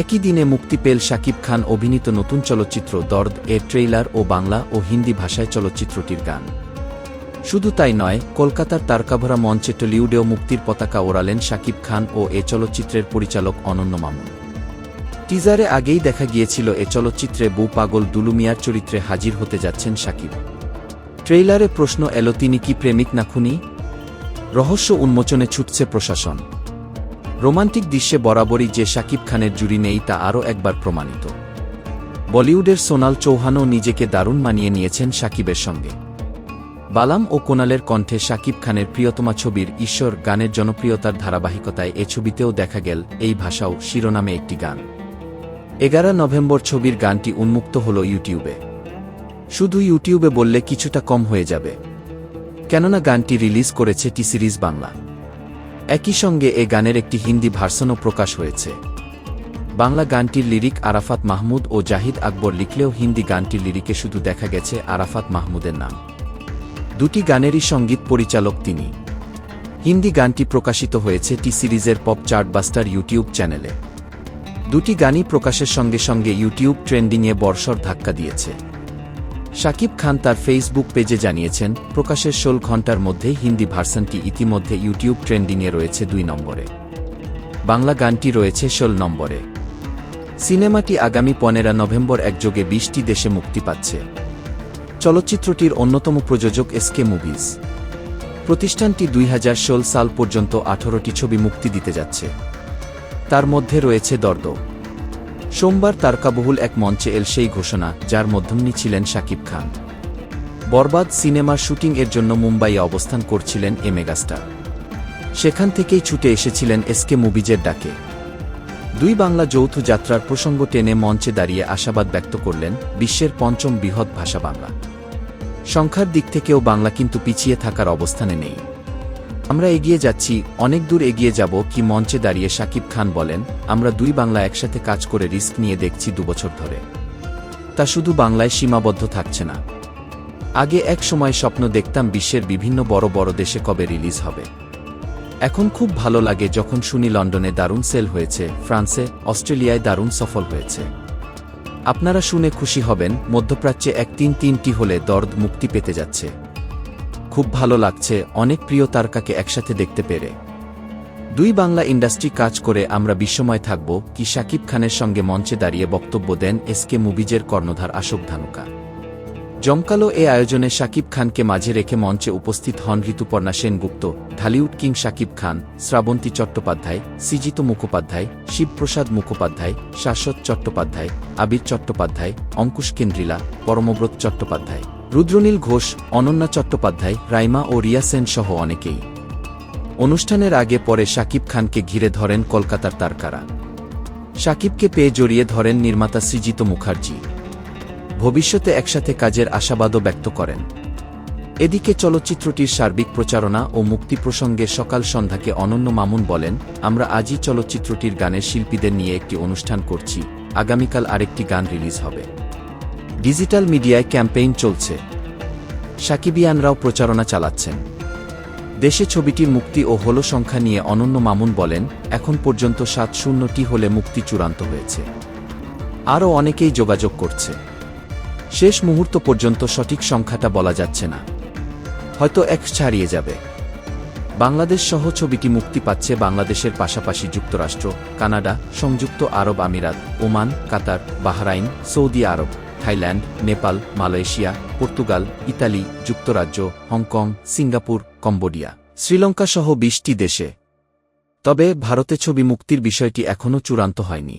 একই দিনে মুক্তি পেল শাকিব খান অভিনীত নতুন চলচ্চিত্র দর্দ এর ট্রেইলার ও বাংলা ও হিন্দি ভাষায় চলচ্চিত্রটির গান। শুধু তাই নয়, কলকাতার তারকাভরা মঞ্চে টলিউডেও মুক্তির পতাকা ওড়ালেন শাকিব খান ও এ চলচ্চিত্রের পরিচালক অনন্য মামুন। টিজারে আগেই দেখা গিয়েছিল এ চলচ্চিত্রে বউ পাগল দুলুমিয়ার চরিত্রে হাজির হতে যাচ্ছেন শাকিব। ট্রেইলারে প্রশ্ন এলো, তিনি কি প্রেমিক না খুনি? রহস্য উন্মোচনে ছুটছে প্রশাসন। রোমান্টিক দৃশ্যে বরাবরই যে শাকিব খানের জুড়ি নেই তা আরও একবার প্রমাণিত। বলিউডের সোনাল চৌহানও নিজেকে দারুণ মানিয়ে নিয়েছেন শাকিবের সঙ্গে। বালাম ও কোনালের কণ্ঠে শাকিব খানের প্রিয়তমা ছবির ঈশ্বর গানের জনপ্রিয়তার ধারাবাহিকতায় এ ছবিতেও দেখা গেল এই ভাষাও শিরোনামে একটি গান। এগারো নভেম্বর ছবির গানটি উন্মুক্ত হল ইউটিউবে। শুধু ইউটিউবে বললে কিছুটা কম হয়ে যাবে। কেননা গানটি রিলিজ করেছে টি সিরিজ বাংলা। একই সঙ্গে এ গানের একটি হিন্দি ভার্সনও প্রকাশ হয়েছে। বাংলা গানটির লিরিক আরাফাত মাহমুদ ও জাহিদ আকবর লিখলেও হিন্দি গানটির লিরিকে শুধু দেখা গেছে আরাফাত মাহমুদের নাম। দুটি গানেরই সংগীত পরিচালক তিনি। হিন্দি গানটি প্রকাশিত হয়েছে টি সিরিজের পপ চার্টবাস্টার ইউটিউব চ্যানেলে। দুটি গানই প্রকাশের সঙ্গে সঙ্গে ইউটিউব ট্রেন্ডিংয়ে বর্ষর ধাক্কা দিয়েছে। শাকিব খান তার ফেসবুক পেজে জানিয়েছেন, প্রকাশের ষোল ঘণ্টার মধ্যেই হিন্দি ভার্সনটি ইতিমধ্যে ইউটিউব ট্রেন্ডিংয়ে রয়েছে দুই নম্বরে। বাংলা গানটি রয়েছে ষোল নম্বরে। সিনেমাটি আগামী পনেরা নভেম্বর একযোগে বিশটি দেশে মুক্তি পাচ্ছে। চলচ্চিত্রটির অন্যতম প্রযোজক এসকে মুভিজ। প্রতিষ্ঠানটি দুই হাজার ষোল সাল পর্যন্ত আঠারোটি ছবি মুক্তি দিতে যাচ্ছে। তার মধ্যে রয়েছে দর্দ সোমবার তারকাবহুল এক মঞ্চে এল সেই ঘোষণা, যার মধ্যমনি ছিলেন শাকিব খান। বরবাদ সিনেমার শুটিং এর জন্য মুম্বাইয়ে অবস্থান করছিলেন এ মেগাস্টার। সেখান থেকেই ছুটে এসেছিলেন এসকে মুভিজের ডাকে। দুই বাংলা যৌথ যাত্রার প্রসঙ্গ টেনে মঞ্চে দাঁড়িয়ে আশাবাদ ব্যক্ত করলেন বিশ্বের পঞ্চম বৃহৎ ভাষা বাংলা। সংখ্যার দিক থেকেও বাংলা কিন্তু পিছিয়ে থাকার অবস্থানে নেই। আমরা এগিয়ে যাচ্ছি, অনেক দূর এগিয়ে যাব, কি মঞ্চে দাঁড়িয়ে শাকিব খান বলেন, আমরা দুই বাংলা একসাথে কাজ করে রিস্ক নিয়ে দেখছি দুবছর ধরে। তা শুধু বাংলায় সীমাবদ্ধ থাকছে না। আগে এক সময় স্বপ্ন দেখতাম বিশ্বের বিভিন্ন বড় বড় দেশে কবে রিলিজ হবে। এখন খুব ভালো লাগে যখন শুনি লন্ডনে দারুণ সেল হয়েছে, ফ্রান্সে, অস্ট্রেলিয়ায় দারুণ সফল হয়েছে। আপনারা শুনে খুশি হবেন, মধ্যপ্রাচ্যে এক তিন তিনটি হলে দর্দ মুক্তি পেতে যাচ্ছে। খুব ভালো লাগছে, অনেক প্রিয় তারকাকে একসাথে দেখতে পেরে। দুই বাংলা ইন্ডাস্ট্রি কাজ করে আমরা বিস্ময় থাকব কি শাকিব খানের সঙ্গে মঞ্চে দাঁড়িয়ে বক্তব্য দেন এসকে মুভিজের কর্ণধার অশোক ধানুকা। জমকালো এ আয়োজনে শাকিব খানকে মাঝে রেখে মঞ্চে উপস্থিত হন ঋতুপর্ণা সেনগুপ্ত, ঢালিউড কিং শাকিব খান, শ্রাবন্তী চট্টোপাধ্যায়, সিজিত মুখোপাধ্যায়, শিবপ্রসাদ মুখোপাধ্যায়, শাশ্বত চট্টোপাধ্যায়, আবির চট্টোপাধ্যায়, অঙ্কুশ কেন্দ্রিলা, পরমব্রত চট্টোপাধ্যায়। রুদ্রনীল ঘোষ, অনন্যা চট্টোপাধ্যায়, রাইমা ও রিয়া সেন সহ অনেকেই। অনুষ্ঠানের আগে পরে শাকিব খানকে ঘিরে ধরেন কলকাতার তারকারা। শাকিবকে পেয়ে জড়িয়ে ধরেন নির্মাতা সৃজিত মুখার্জি। ভবিষ্যতে একসাথে কাজের আশাবাদও ব্যক্ত করেন। এদিকে চলচ্চিত্রটির সার্বিক প্রচারণা ও মুক্তি প্রসঙ্গে সকাল সন্ধ্যাকে অনন্য মামুন বলেন, আমরা আজই চলচ্চিত্রটির গানের শিল্পীদের নিয়ে একটি অনুষ্ঠান করছি, আগামীকাল আরেকটি গান রিলিজ হবে। ডিজিটাল মিডিয়ায় ক্যাম্পেইন চলছে। সাকিবিয়ানরাও প্রচারণা চালাচ্ছেন। দেশে ছবিটির মুক্তি ও হল সংখ্যা নিয়ে অনন্য মামুন বলেন, এখন পর্যন্ত সাত শূন্যটি হলে মুক্তি চূড়ান্ত হয়েছে। আরও অনেকেই যোগাযোগ করছে। শেষ মুহূর্ত পর্যন্ত সঠিক সংখ্যাটা বলা যাচ্ছে না। হয়তো এক ছাড়িয়ে যাবে। বাংলাদেশ সহ ছবিটি মুক্তি পাচ্ছে বাংলাদেশের পাশাপাশি যুক্তরাষ্ট্র, কানাডা, সংযুক্ত আরব আমিরাত, ওমান, কাতার, বাহরাইন, সৌদি আরব। Thailand, Nepal, Malaysia, Portugal, Italy, যুক্তরাজ্য, Hong Kong, Singapore, Cambodia Sri Lanka সহ বিশটি দেশে। তবে ভারতে ছবি মুক্তির বিষয়টি এখনও চূড়ান্ত হয়নি।